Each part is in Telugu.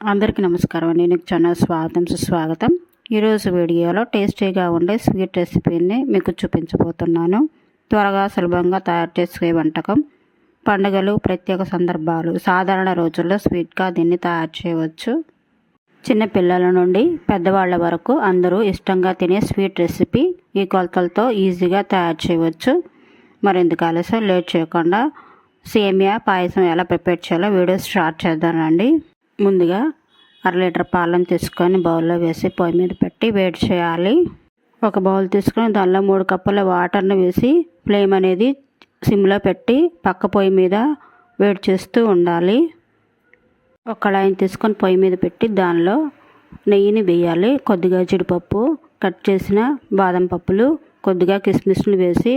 అందరికీ నమస్కారం అండి. నీకు ఛానల్ స్వాగతం సుస్వాగతం. ఈరోజు వీడియోలో టేస్టీగా ఉండే స్వీట్ రెసిపీని మీకు చూపించబోతున్నాను. త్వరగా సులభంగా తయారు చేసుకునే వంటకం. పండుగలు ప్రత్యేక సందర్భాలు సాధారణ రోజుల్లో స్వీట్గా దీన్ని తయారు చేయవచ్చు. చిన్న పిల్లల నుండి పెద్దవాళ్ళ వరకు అందరూ ఇష్టంగా తినే స్వీట్ రెసిపీ ఈ కొలతలతో ఈజీగా తయారు చేయవచ్చు. మరెందుకు ఆలస్యం? లేట్ చేయకుండా సేమియా పాయసం ఎలా ప్రిపేర్ చేయాలో వీడియో స్టార్ట్ చేద్దానండి ముందుగా అర లీటర్ పాలను తీసుకొని బౌల్లో వేసి పొయ్యి మీద పెట్టి వేడి చేయాలి. ఒక బౌల్ తీసుకొని దానిలో మూడు కప్పుల వాటర్ని వేసి ఫ్లేమ్ అనేది సిమ్లో పెట్టి పక్క పొయ్యి మీద వేడి చేస్తూ ఉండాలి. ఒక కళాయిని తీసుకొని పొయ్యి మీద పెట్టి దానిలో నెయ్యిని వేయాలి. కొద్దిగా జీడిపప్పు కట్ చేసిన బాదం పప్పులు కొద్దిగా కిస్మిస్ని వేసి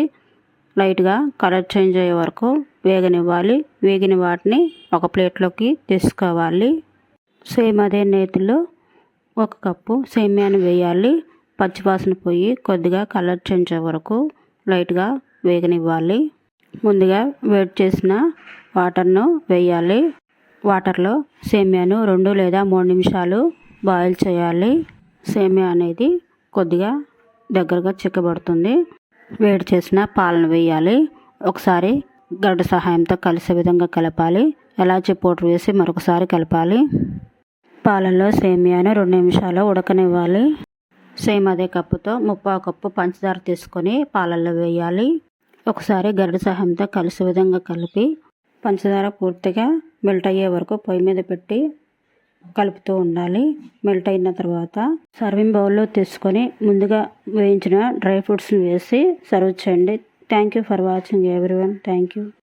లైట్గా కలర్ చేంజ్ అయ్యే వరకు వేగనివ్వాలి. వేగిన వాటిని ఒక ప్లేట్లోకి తీసుకోవాలి. సేమ్ అదే నేతిలో ఒక కప్పు సేమ్యాను వేయాలి. పచ్చివాసన పోయి కొద్దిగా కలర్ చేంజ్ అయ్యే వరకు లైట్గా వేగనివ్వాలి. ముందుగా వేడి చేసిన వాటర్ను వేయాలి. వాటర్లో సేమ్యాను రెండు లేదా మూడు నిమిషాలు బాయిల్ చేయాలి. సేమ్యా అనేది కొద్దిగా దగ్గరగా చిక్కబడుతుంది. వేడి చేసిన పాలను వేయాలి. ఒకసారి గడ్డ సహాయంతో కలిసే విధంగా కలపాలి. ఎలాచి పౌడర్ వేసి మరొకసారి కలపాలి. పాలల్లో సేమియాను రెండు నిమిషాలు ఉడకనివ్వాలి. సేమ్ అదే కప్పుతో ముప్పా కప్పు పంచదార తీసుకొని పాలల్లో వేయాలి. ఒకసారి గరిడ సహాయంతో కలిసే విధంగా కలిపి పంచదార పూర్తిగా మెల్ట్ అయ్యే వరకు పొయ్యి మీద పెట్టి కలుపుతూ ఉండాలి. మెల్ట్ అయిన తర్వాత సర్వింగ్ బౌల్లో తీసుకొని ముందుగా వేయించిన డ్రై ఫ్రూట్స్ని వేసి సర్వ్ చేయండి. Thank you for watching everyone. Thank you.